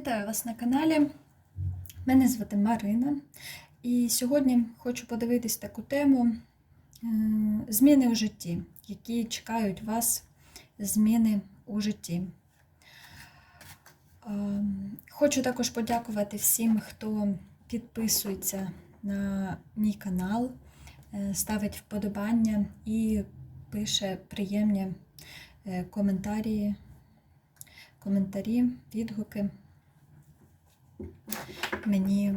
Вітаю вас на каналі. Мене звати Марина. І сьогодні хочу подивитись таку тему е, зміни у житті, які чекають вас зміни у житті. Е, Хочу також подякувати всім, хто підписується на мій канал, е, ставить вподобання і пише приємні коментарі, коментарі, відгуки. Мені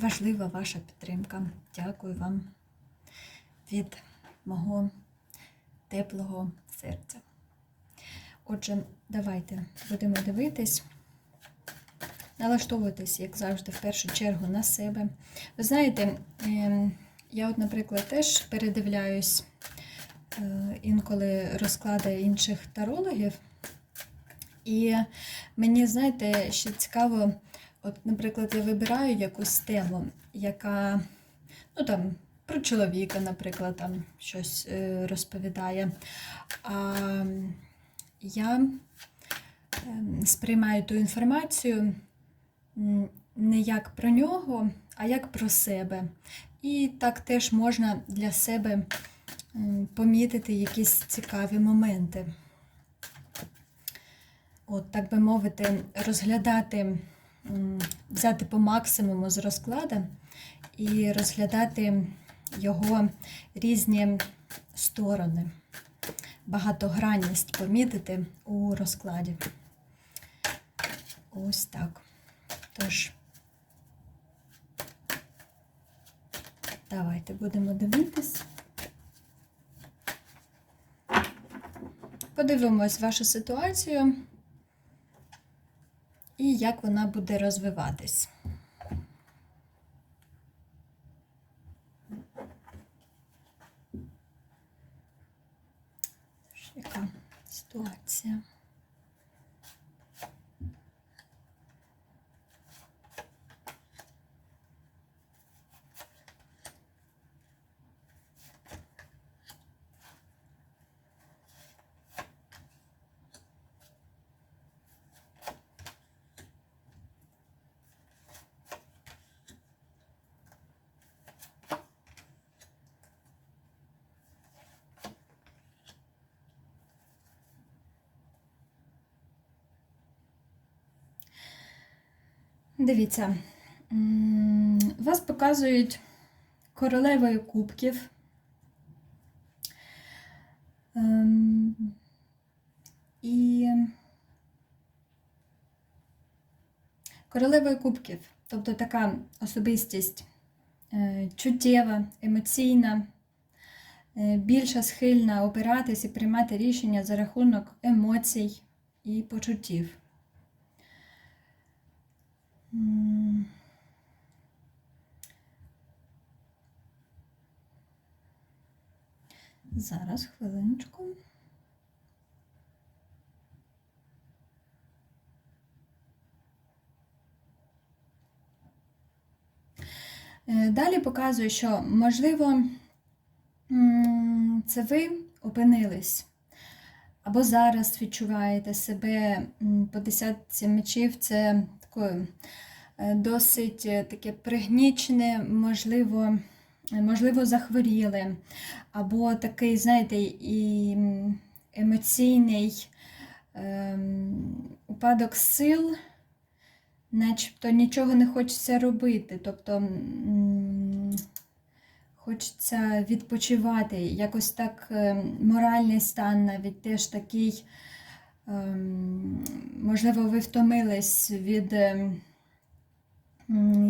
важлива ваша підтримка. Дякую вам від мого теплого серця. Отже, давайте будемо дивитись, налаштовуватись, як завжди, в першу чергу на себе. Ви знаєте, ем, я, от, наприклад, теж передивляюсь е, інколи розклади інших тарологів. І мені, знаєте, ще цікаво, от, наприклад, я вибираю якусь тему, яка, ну там, про чоловіка, наприклад, там щось е, розповідає. А я сприймаю ту інформацію не як про нього, а як про себе. І так теж можна для себе помітити якісь цікаві моменти от, так би мовити, розглядати, взяти по максимуму з розкладу і розглядати його різні сторони, багатогранність помітити у розкладі. Ось так. Тож, давайте будемо дивитись. Подивимось вашу ситуацію і як вона буде розвиватись. Яка ситуація? Дивіться, вас показують королевою кубків. Ем, І королевою кубків, тобто така особистість е, чуттєва, емоційна, е, більша схильна опиратись і приймати рішення за рахунок емоцій і почуттів. Зараз хвилиночку. Е, Далі показую, що можливо це ви опинились або зараз відчуваєте себе по десятці мечів, це такою е, досить е, таке пригнічене, можливо, е, можливо, захворіли, або такий, знаєте, і емоційний ем, упадок сил, начебто нічого не хочеться робити. Тобто хочеться відпочивати. Якось так е, моральний стан навіть теж такий. Ем, Можливо, ви втомились від ем,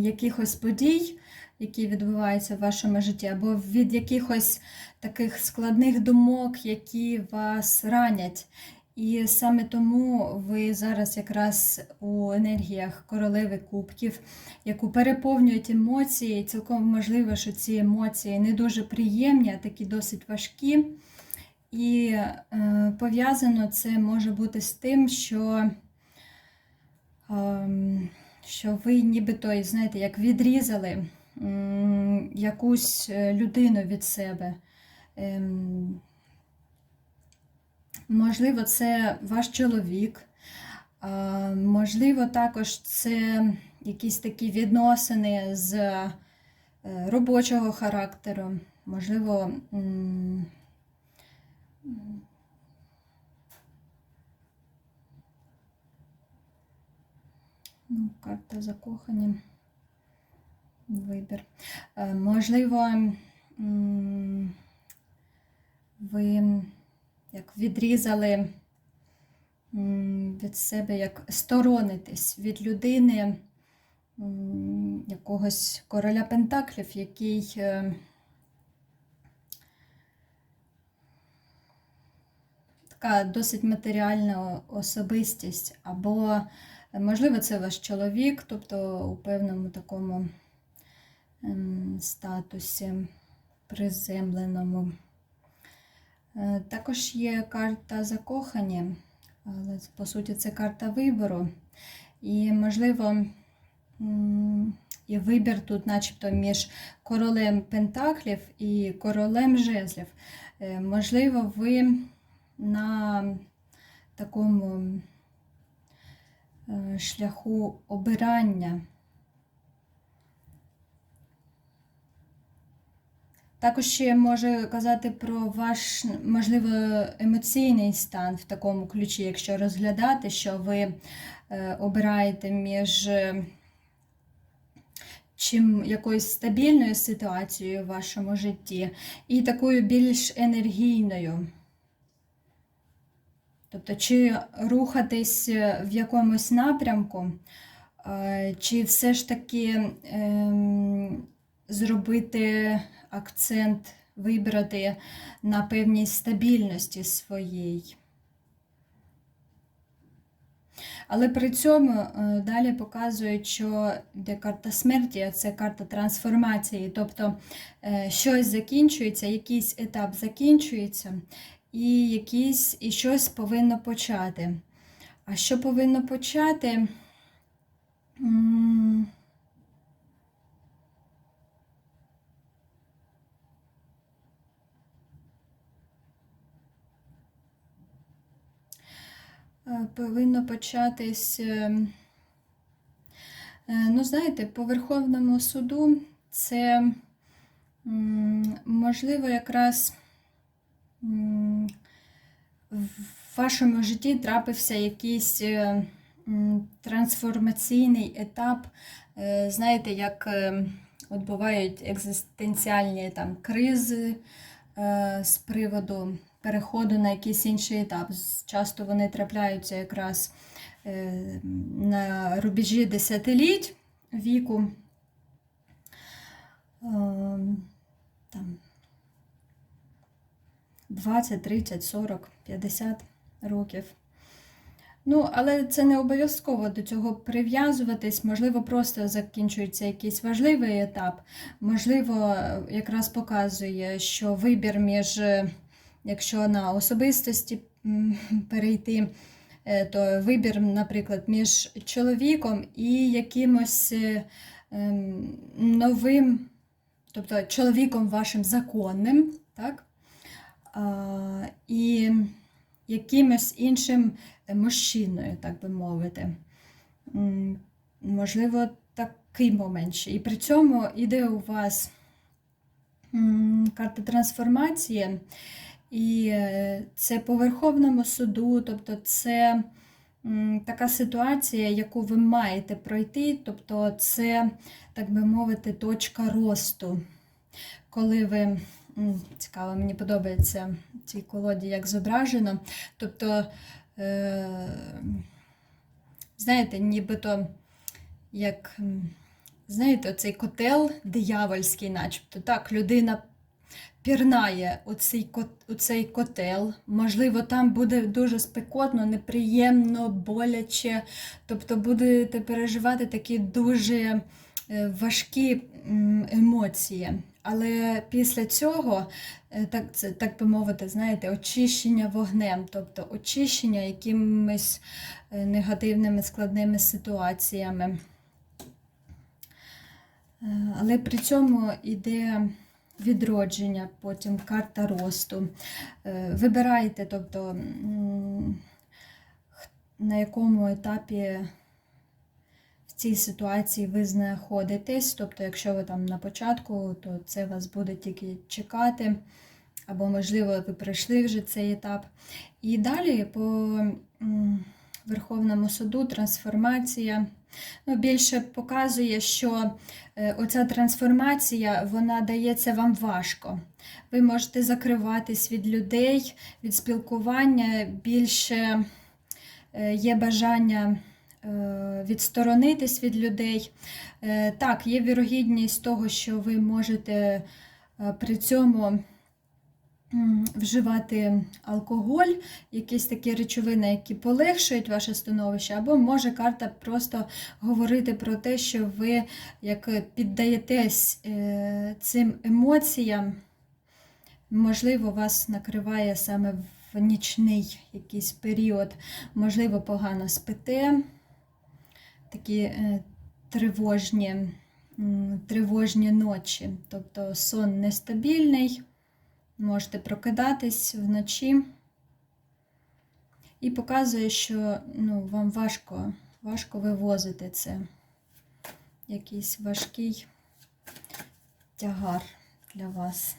якихось подій, які відбуваються в вашому житті, або від якихось таких складних думок, які вас ранять. І саме тому ви зараз якраз у енергіях королеви кубків, яку переповнюють емоції. Цілком можливо, що ці емоції не дуже приємні, а такі досить важкі. І е, пов'язано це може бути з тим, що, ем, що ви нібито, знаєте, як відрізали м, якусь е, людину від себе. Ем, можливо, це ваш чоловік, а, можливо, також це якісь такі відносини з е, робочого характеру, можливо, м, ну, карта закохані. Вибір. Е, Можливо, ви як відрізали від себе, як сторонитесь від людини якогось короля Пентаклів, який така досить матеріальна особистість, або, можливо, це ваш чоловік, тобто у певному такому ем, статусі приземленому. Е, Також є карта закохані, але по суті це карта вибору. І, можливо, і вибір тут, начебто, між королем Пентаклів і королем жезлів. Е, Можливо, ви на такому е, шляху обирання. Також ще може казати про ваш, можливо, емоційний стан в такому ключі, якщо розглядати, що ви е, обираєте між е, чим якоюсь стабільною ситуацією в вашому житті і такою більш енергійною. Тобто, чи рухатись в якомусь напрямку, е, чи все ж таки ем, зробити акцент, вибрати на певній стабільності своїй. Але при цьому е, далі показують, що де карта смерті, це карта трансформації. Тобто е, щось закінчується, якийсь етап закінчується, і якийсь, і щось повинно почати. А що повинно почати? Е, Повинно початись, е, е, ну, знаєте, по Верховному суду це можливо якраз в вашому житті трапився якийсь е, трансформаційний етап. Е, Знаєте, як е, от бувають екзистенціальні там кризи з приводу переходу на якийсь інший етап. Часто вони трапляються якраз на рубежі десятиліть віку. Е, Там 20, 30, 40, 50 років. Ну, але це не обов'язково до цього прив'язуватись. Можливо, просто закінчується якийсь важливий етап. Можливо, якраз показує, що вибір між, е, якщо на особистості перейти, е, то вибір, наприклад, між чоловіком і якимось е, ем, новим, тобто чоловіком вашим законним, так? І якимось іншим мужчиною, так би мовити. Можливо, такий момент ще. І при цьому іде у вас карта трансформації, і е, це по Верховному суду, тобто це така ситуація, яку ви маєте пройти, тобто це, так би мовити, точка росту. Коли ви цікаво, мені подобається цій колоді, як зображено. Тобто, е, знаєте, нібито як, знаєте, оцей котел диявольський, начебто. Так, людина пірнає оцей, оцей котел. Можливо, там буде дуже спекотно, неприємно, боляче. Тобто будете переживати такі дуже е, важкі емоції. Але після цього, е, так, так би мовити, знаєте, очищення вогнем, тобто очищення якимись е, негативними складними ситуаціями. Е, Але при цьому йде відродження, потім карта росту. Вибирайте, тобто, на якому етапі цій ситуації ви знаходитесь. Тобто, якщо ви там на початку, то це вас буде тільки чекати, або, можливо, ви пройшли вже цей етап. І далі по Верховному суду трансформація ну, більше показує, що е, оця трансформація вона дається вам важко. Ви можете закриватись від людей, від спілкування, більше е, є бажання відсторонитись від людей. Е, Так, є вірогідність того, що ви можете е, при цьому вживати алкоголь, якісь такі речовини, які полегшують ваше становище, або може карта просто говорити про те, що ви як піддаєтесь е, цим емоціям. Можливо, вас накриває саме в нічний якийсь період, можливо, погано спите, такі е, тривожні, тривожні ночі. Тобто сон нестабільний, можете прокидатись вночі. І показує, що ну, вам важко, важко вивозити це. Якийсь важкий тягар для вас.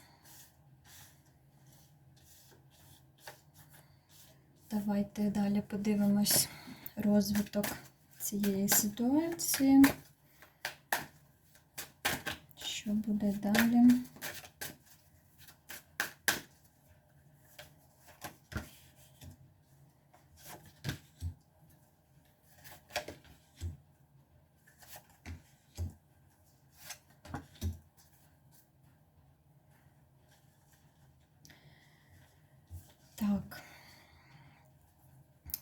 Давайте далі подивимось розвиток цієї ситуації. Що буде далі? Так.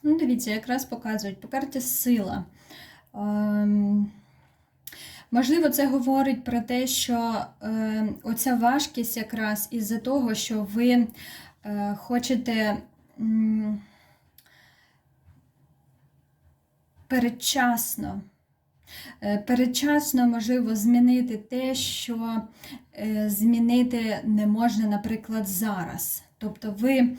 Ну, дивіться, якраз показують по карті сила. Ем, можливо, це говорить про те, що е, оця важкість якраз із-за того, що ви е, хочете передчасно. е, Передчасно можливо змінити те, що е, змінити не можна, наприклад, зараз. Тобто ви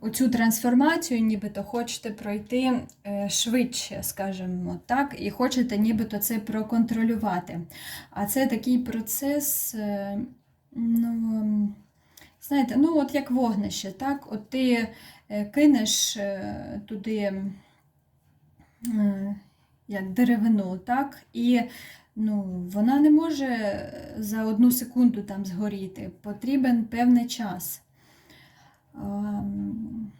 оцю трансформацію нібито хочете пройти е, швидше, скажімо так, і хочете нібито це проконтролювати. А це такий процес, е, ну, знаєте, ну от як вогнище, так? От ти е, кинеш е, туди е, як деревину, так? І ну, вона не може за одну секунду там згоріти. Потрібен певний час. Ем,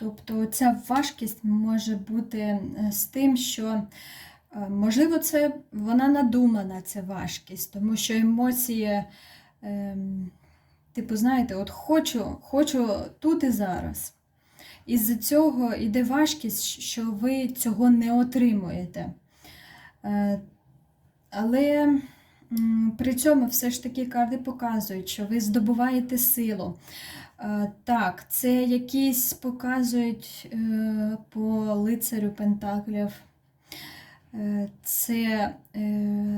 Тобто ця важкість може бути е, з тим, що е, можливо це вона надумана, ця важкість, тому що емоції, ем, типу, знаєте, от хочу, хочу тут і зараз. Із-за цього йде важкість, що ви цього не отримуєте. Е, Але при цьому все ж таки карти показують, що ви здобуваєте силу. Е, Так, це якісь показують е, по лицарю Пентаклів. Е, Це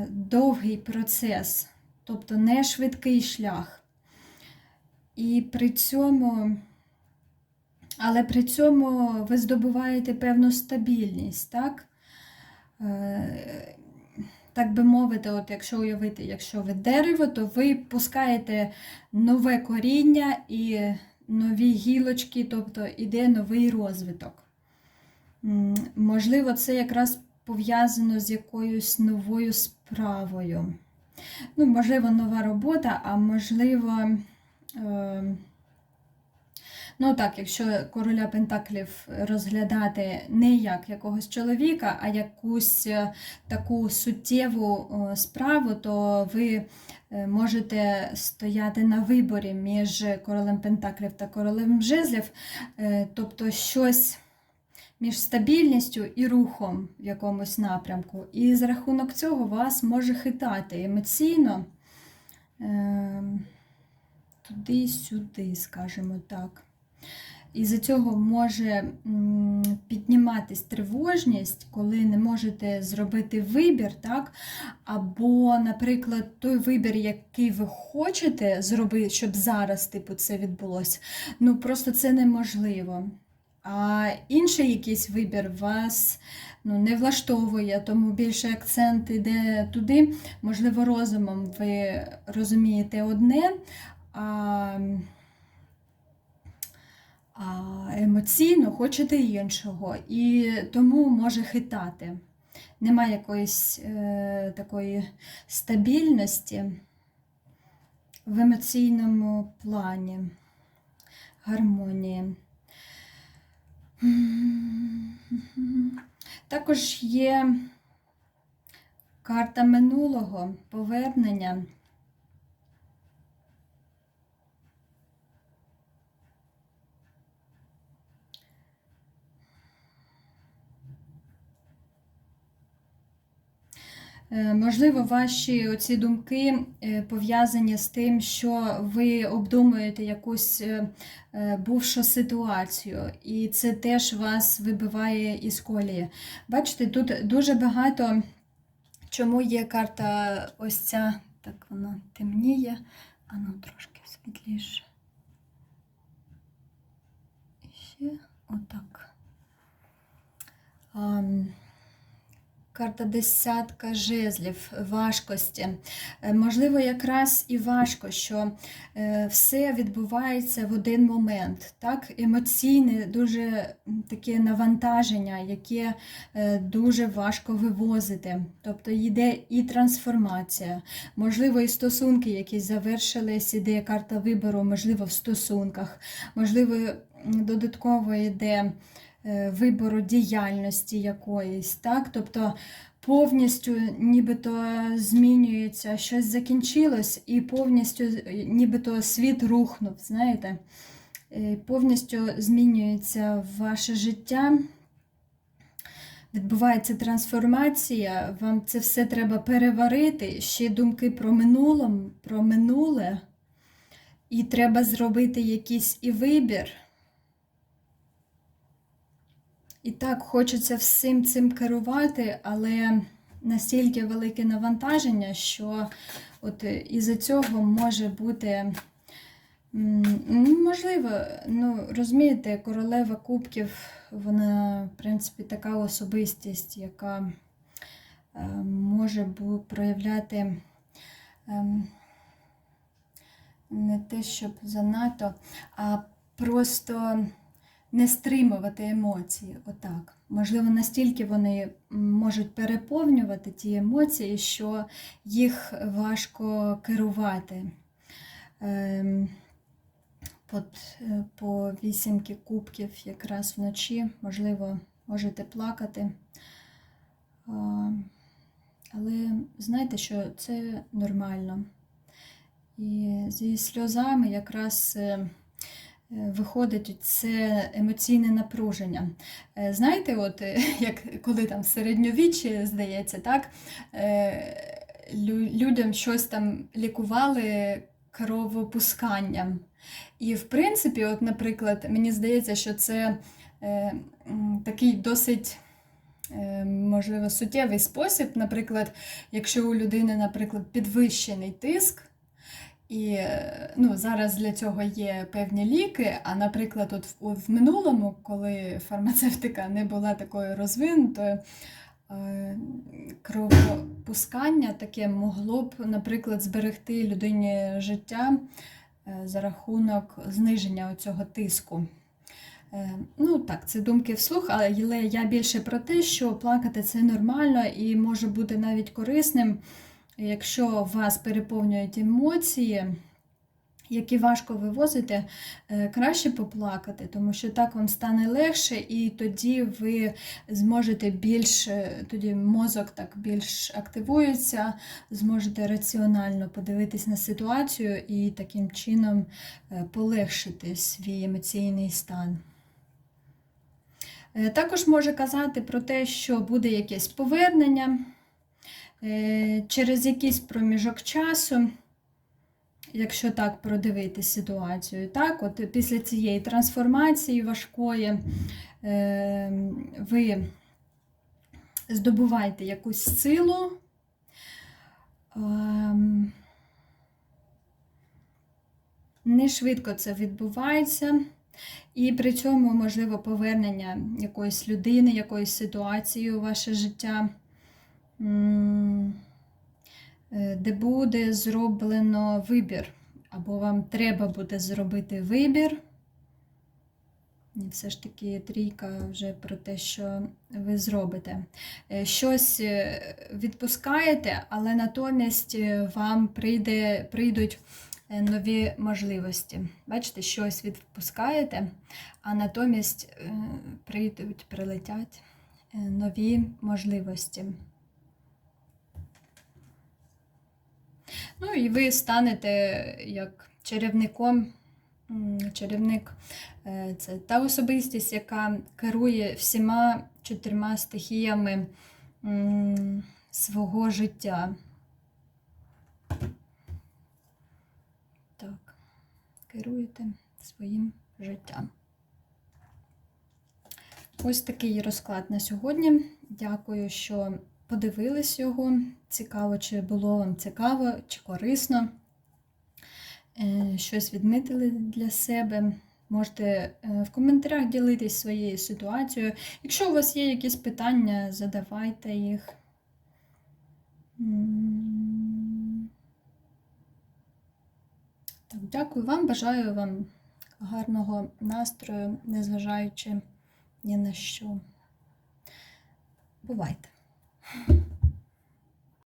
довгий процес, тобто не швидкий шлях. І при цьому, але при цьому ви здобуваєте певну стабільність, так? Так би мовити, от якщо уявити, якщо ви дерево, то ви пускаєте нове коріння і нові гілочки, тобто іде новий розвиток. Можливо, це якраз пов'язано з якоюсь новою справою. Ну, можливо, нова робота, а можливо, е, ну так, якщо короля Пентаклів розглядати не як якогось чоловіка, а якусь е, таку суттєву е, справу, то ви е, можете стояти на виборі між королем Пентаклів та королем Жезлів, тобто щось між стабільністю і рухом в якомусь напрямку. І за рахунок цього вас може хитати емоційно е, туди-сюди, скажімо так. І за цього може підніматись тривожність, коли не можете зробити вибір, так? Або, наприклад, той вибір, який ви хочете зробити, щоб зараз типу, це відбулося, ну просто це неможливо. а інший якийсь вибір вас ну, не влаштовує, тому більше акцент йде туди. Можливо, розумом ви розумієте одне, а, емоційно хочете іншого. І тому може хитати. Немає якоїсь е, такої стабільності в емоційному плані, гармонії. Також є карта минулого, повернення. Можливо, ваші оці думки е, пов'язані з тим, що ви обдумуєте якусь е, е, бувшу ситуацію, і це теж вас вибиває із колії. Бачите, тут дуже багато чому є карта ось ця, так вона темніє, а ну трошки світліше. І ще отак. Карта десятка жезлів, важкості. Е, Можливо, якраз і важко, що е, все відбувається в один момент. Так? Емоційне дуже таке навантаження, яке е, дуже важко вивозити. Тобто йде і трансформація, можливо, і стосунки, які завершились, іде карта вибору, можливо, в стосунках, можливо, додатково йде вибору діяльності якоїсь, так? Тобто повністю нібито змінюється, щось закінчилось, і повністю е, нібито світ рухнув, знаєте? Е, Повністю змінюється ваше життя. Відбувається трансформація, вам це все треба переварити, ще думки про минулом, про минуле, і треба зробити якийсь і вибір. І так хочеться всім цим керувати, але настільки велике навантаження, що от із-за цього може бути. ну, Можливо, ну розумієте, королева кубків, вона, в принципі, така особистість, яка е, може проявляти ем, не те, щоб занадто, а просто не стримувати емоції. Отак. Можливо, настільки вони можуть переповнювати ті емоції, що їх важко керувати. Ем, От, е, по вісімки кубків якраз вночі, можливо, можете плакати. Але знаєте, що це нормально. І зі сльозами якраз е, виходить це емоційне напруження. Е, Знаєте, от е, як коли там середньовіччя, здається, так, е, людям щось там лікували кровопусканням. І, в принципі, от, наприклад, мені здається, що це е, такий досить. е, Можливо, суттєвий спосіб, наприклад, якщо у людини, наприклад, підвищений тиск, і ну, зараз для цього є певні ліки. А, наприклад, от в, в минулому, коли фармацевтика не була такою розвинутою, е, кровопускання таке могло б, наприклад, зберегти людині життя е, за рахунок зниження цього тиску. Е, Ну так, це думки вслух, але я більше про те, що плакати це нормально і може бути навіть корисним, якщо вас переповнюють емоції, які важко вивозити, е, краще поплакати, тому що так вам стане легше, і тоді ви зможете більш, е, тоді мозок так більш активується, зможете раціонально подивитись на ситуацію і таким чином е, полегшити свій емоційний стан. Також може казати про те, що буде якесь повернення через якийсь проміжок часу, якщо так продивитись ситуацію. Так, от після цієї трансформації важкої е, ви здобуваєте якусь силу. ем, Не швидко це відбувається. І при цьому, можливо, повернення якоїсь людини, якоїсь ситуації у ваше життя, е, де буде зроблено вибір, або вам треба буде зробити вибір. І все ж таки трійка вже про те, що ви зробите. Е, Щось е, відпускаєте, але натомість е, вам прийде, прийдуть е, нові можливості. Бачите, щось відпускаєте, а натомість е, прийдуть, прилетять е, нові можливості. Ну і ви станете як чарівником. Чарівник е, це та особистість, яка керує всіма чотирма стихіями свого життя. Так, керуєте своїм життям. Ось такий розклад на сьогодні. Дякую, що подивились його. Цікаво, чи було вам цікаво, чи корисно. Е, Щось відмітили для себе. Можете е, в коментарях ділитись своєю ситуацією. Якщо у вас є якісь питання, задавайте їх. Так, дякую вам, бажаю вам гарного настрою, незважаючи ні на що. Бувайте! Thank you.